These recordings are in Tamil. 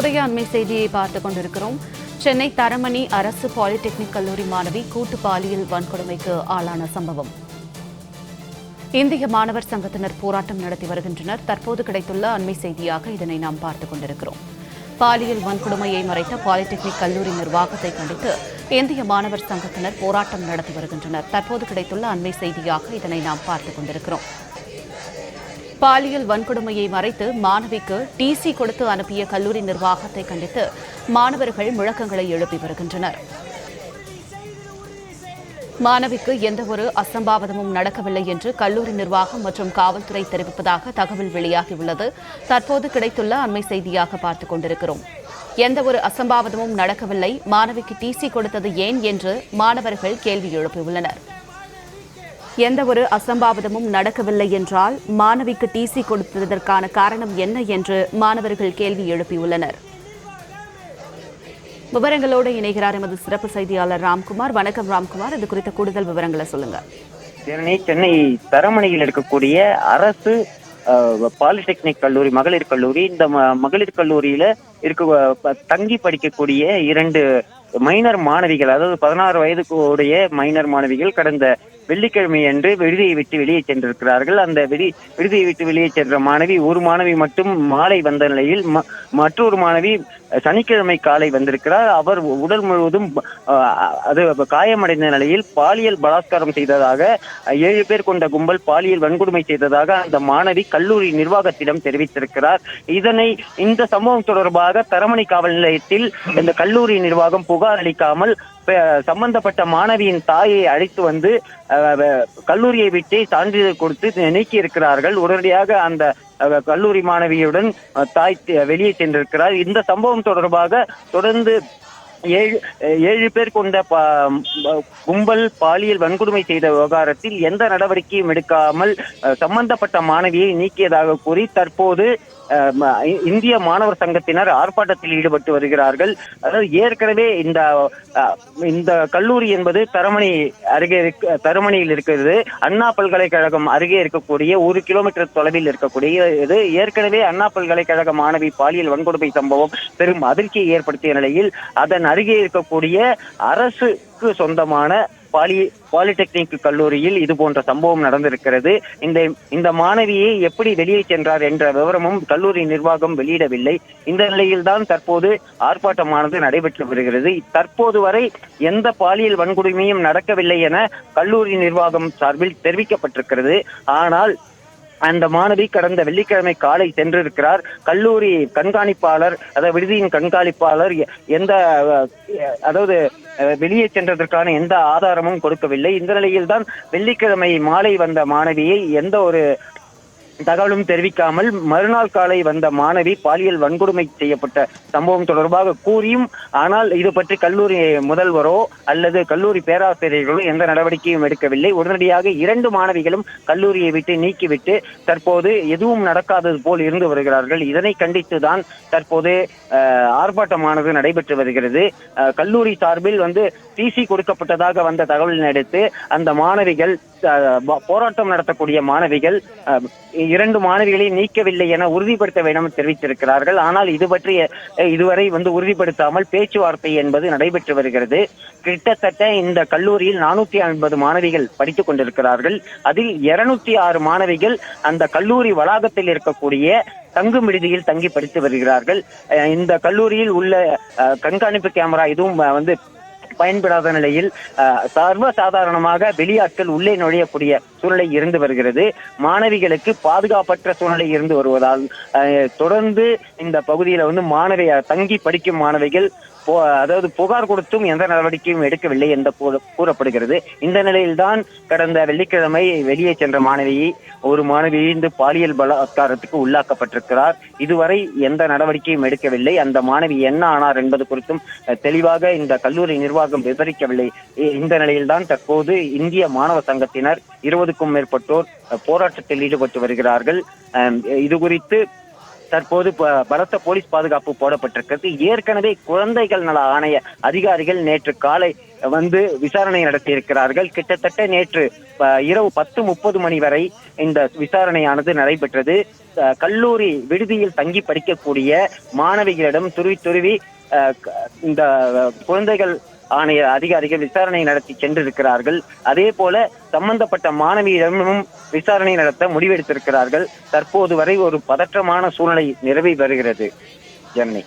தற்போதைய அண்மை செய்தியை பார்த்துக் கொண்டிருக்கிறோம். சென்னை தரமணி அரசு பாலிடெக்னிக் கல்லூரி மாணவி கூட்டு பாலியல் வன்கொடுமைக்கு ஆளான சம்பவம். இந்திய மாணவர் சங்கத்தினர் போராட்டம் நடத்தி வருகின்றனர். தற்போது கிடைத்துள்ள அண்மை செய்தியாக இதனை நாம் பார்த்துக் கொண்டிருக்கிறோம். பாலியல் வன்கொடுமையை மறைத்த பாலிடெக்னிக் கல்லூரி நிர்வாகத்தை கண்டித்து இந்திய மாணவர் சங்கத்தினர் போராட்டம் நடத்தி வருகின்றனர். தற்போது கிடைத்துள்ள அண்மை செய்தியாக இதனை நாம் பார்த்துக் கொண்டிருக்கிறோம். பாலியல் வன்கொடுமையை மறைத்து மாணவிக்கு டிசி கொடுத்து அனுப்பிய கல்லூரி நிர்வாகத்தை கண்டித்து மாணவர்கள் முழக்கங்களை எழுப்பி வருகின்றனர். மாணவிக்கு எந்தவொரு அசம்பாவிதமும் நடக்கவில்லை என்று கல்லூரி நிர்வாகம் மற்றும் காவல்துறை தெரிவிப்பதாக தகவல் வெளியாகியுள்ளது. தற்போது கிடைத்துள்ள அண்மை செய்தியாக பார்த்துக் கொண்டிருக்கிறோம். எந்தவொரு அசம்பாவிதமும் நடக்கவில்லை. மாணவிக்கு டிசி கொடுத்தது ஏன் என்று மாணவர்கள் கேள்வி எந்த ஒரு அசம்பாவிதமும் நடக்கவில்லை என்றால் மாணவிக்கு டிசி கொடுத்ததற்கான காரணம் என்ன என்று மாணவர்கள் கேள்வி எழுப்பியுள்ளனர். விவரங்களோடு இணைகிறார் எமது சிறப்பு செய்தியாளர் ராம்குமார். வணக்கம் ராம்குமார். இது குறித்த கூடுதல் விவரங்களை சொல்லுங்க. சென்னை சென்னை தரமணியில் இருக்கக்கூடிய அரசு பாலிடெக்னிக் கல்லூரி மகளிர் கல்லூரி இந்த மகளிர் கல்லூரியில இருக்க தங்கி படிக்கக்கூடிய இரண்டு மைனர் மாணவிகள் அதாவது பதினாறு வயதுக்கு உடைய மைனர் மாணவிகள் கடந்த வெள்ளிக்கிழமை அன்று விடுதியை விட்டு வெளியே சென்றிருக்கிறார்கள். அந்த விடி விடுதியை விட்டு வெளியே சென்ற மாணவி ஒரு மாணவி மட்டும் மாலை வந்த நிலையில் ம- மற்றொரு மாணவி சனிக்கிழமை காலை வந்திருக்கிறார். அவர் உடல் முழுவதும் அது காயமடைந்த நிலையில் பாலியல் பலாத்காரம் செய்ததாக ஏழு பேர் கொண்ட கும்பல் பாலியல் வன்கொடுமை செய்ததாக அந்த மாணவி கல்லூரி நிர்வாகத்திடம் தெரிவித்திருக்கிறார். இதனை இந்த சம்பவம் தொடர்பாக தரமணி காவல் நிலையத்தில் இந்த கல்லூரி நிர்வாகம் புகார் அளிக்காமல் சம்பந்தப்பட்ட மாணவியின் தாயை அழைத்து வந்து கல்லூரியை விட்டு சான்றிதழ் கொடுத்து நீக்கி இருக்கிறார்கள் உடனடியாக அந்த கல்லூரி மாணவியுடன் தாய் வெளியே சென்றிருக்கிறார். இந்த சம்பவம் தொடர்பாக தொடர்ந்து ஏழு ஏழு பேர் கொண்ட கும்பல் பாலியல் வன்கொடுமை செய்த விவகாரத்தில் எந்த நடவடிக்கையும் எடுக்காமல் சம்பந்தப்பட்ட மாணவியை நீக்கியதாக கூறி தற்போது இந்திய மாணவர் சங்கத்தினர் ஆர்ப்பாட்டத்தில் ஈடுபட்டு வருகிறார்கள். அதாவது ஏற்கனவே இந்த இந்த கல்லூரி என்பது தரமணி அருகே இருக்க தரமணியில் இருக்கிறது. அண்ணா பல்கலைக்கழகம் அருகே இருக்கக்கூடிய ஒரு கிலோமீட்டர் தொலைவில் இருக்கக்கூடிய இது. ஏற்கனவே அண்ணா பல்கலைக்கழக மாணவி பாலியல் வன்கொடுமை சம்பவம் பெரும் அதிர்ச்சியை ஏற்படுத்திய நிலையில் அதன் அருகே இருக்கக்கூடிய அரசுக்கு சொந்தமான பாலி பாலிடெக்னிக் கல்லூரியில் இது போன்ற சம்பவம் நடந்திருக்கிறது. இந்த இந்த மாணவியை எப்படி வெளியே சென்றார் என்ற விவரமும் கல்லூரி நிர்வாகம் வெளியிடவில்லை. இந்த நிலையில்தான் தற்போது ஆர்ப்பாட்டமானது நடைபெற்று வருகிறது. தற்போது வரை எந்த பாலியல் வன்கொடுமையும் நடக்கவில்லை என கல்லூரி நிர்வாகம் சார்பில் தெரிவிக்கப்பட்டிருக்கிறது. ஆனால் அந்த மாணவி கடந்த வெள்ளிக்கிழமை காலை சென்றிருக்கிறார். கல்லூரி கண்காணிப்பாளர் அதாவது விடுதியின் கண்காணிப்பாளர் எ- எந்த அஹ், அதாவது அஹ், வெளியே சென்றதற்கான எந்த ஆதாரமும் கொடுக்கவில்லை. இந்த நிலையில் தான் வெள்ளிக்கிழமை மாலை வந்த மாணவியை எந்த ஒரு தகவலும் தெரிவிக்காமல் மறுநாள் காலை வந்த மாணவி பாலியல் வன்கொடுமை செய்யப்பட்ட சம்பவம் தொடர்பாக கூறியும் ஆனால் இது பற்றி கல்லூரி முதல்வரோ அல்லது கல்லூரி பேராசிரியர்களோ எந்த நடவடிக்கையும் எடுக்கவில்லை. உடனடியாக இரண்டு மாணவிகளும் கல்லூரியை விட்டு நீக்கிவிட்டு தற்போது எதுவும் நடக்காதது போல் இருந்து வருகிறார்கள். இதனை கண்டித்துதான் தற்போது ஆர்ப்பாட்டமானது நடைபெற்று வருகிறது. அஹ், கல்லூரி சார்பில் வந்து டிசி கொடுக்கப்பட்டதாக வந்த தகவலினை அடுத்து அந்த மாணவிகள் போராட்டம் நடத்தக்கூடிய மாணவிகள் இரண்டு மாணவிகளை நீக்கவில்லை என உறுதிப்படுத்த வேண்டும் தெரிவித்திருக்கிறார்கள். ஆனால் இது பற்றி இதுவரை வந்து உறுதிப்படுத்தாமல் பேச்சுவார்த்தை என்பது நடைபெற்று வருகிறது. கிட்டத்தட்ட இந்த கல்லூரியில் நானூத்தி ஐம்பது மாணவிகள் படித்துக் கொண்டிருக்கிறார்கள். அதில் இருநூத்தி ஆறு மாணவிகள் அந்த கல்லூரி வளாகத்தில் இருக்கக்கூடிய தங்கும் விடுதியில் தங்கி படித்து வருகிறார்கள். அஹ், இந்த கல்லூரியில் உள்ள அஹ், கண்காணிப்பு கேமரா இதுவும் வந்து பயன்படாத நிலையில் அஹ், சர்வ சாதாரணமாக வெளியாட்கள் உள்ளே நுழையக்கூடிய சூழ்நிலை இருந்து வருகிறது. மாணவிகளுக்கு பாதுகாப்பற்ற சூழ்நிலை இருந்து வருவதால் அஹ், தொடர்ந்து இந்த பகுதியில வந்து மாணவிய தங்கி படிக்கும் மாணவிகள் அதாவது புகார் கொடுத்தும் எந்த நடவடிக்கையும் எடுக்கவில்லை என்று கூற- கூறப்படுகிறது. இந்த நிலையில்தான் கடந்த வெள்ளிக்கிழமை வெளியே சென்ற மாணவியை ஒரு மாணவி இருந்து பாலியல் பலாத்காரத்துக்கு உள்ளாக்கப்பட்டிருக்கிறார். இதுவரை எந்த நடவடிக்கையும் எடுக்கவில்லை. அந்த மாணவி என்ன ஆனார் என்பது குறித்தும் தெளிவாக இந்த கல்லூரி நிர்வாகம் விவரிக்கவில்லை. இந்த நிலையில்தான் தற்போது இந்திய மாணவ சங்கத்தினர் இருபதுக்கும் மேற்பட்டோர் போராட்டத்தில் ஈடுபட்டு வருகிறார்கள். அஹ், இது குறித்து தற்போது பலத்த போலீஸ் பாதுகாப்பு போடப்பட்டிருக்கிறது. ஏற்கனவே குழந்தைகள் நல ஆணைய அதிகாரிகள் நேற்று காலை வந்து விசாரணை நடத்தியிருக்கிறார்கள். கிட்டத்தட்ட நேற்று இரவு பத்து முப்பது மணி வரை இந்த விசாரணையானது நடைபெற்றது. அஹ், கல்லூரி விடுதியில் தங்கி படிக்கக்கூடிய மாணவிகளிடம் துருவி துருவி அஹ், இந்த குழந்தைகள் ஆணைய அதிகாரிகள் விசாரணை நடத்தி சென்றிருக்கிறார்கள். அதே போல சம்பந்தப்பட்ட மாணவியிடமும் விசாரணை நடத்த முடிவெடுத்திருக்கிறார்கள். தற்போது வரை ஒரு பதற்றமான சூழ்நிலை நிலவி வருகிறது. சென்னை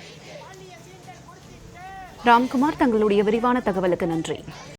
ராம்குமார் தங்களுடைய விரிவான தகவலுக்கு நன்றி.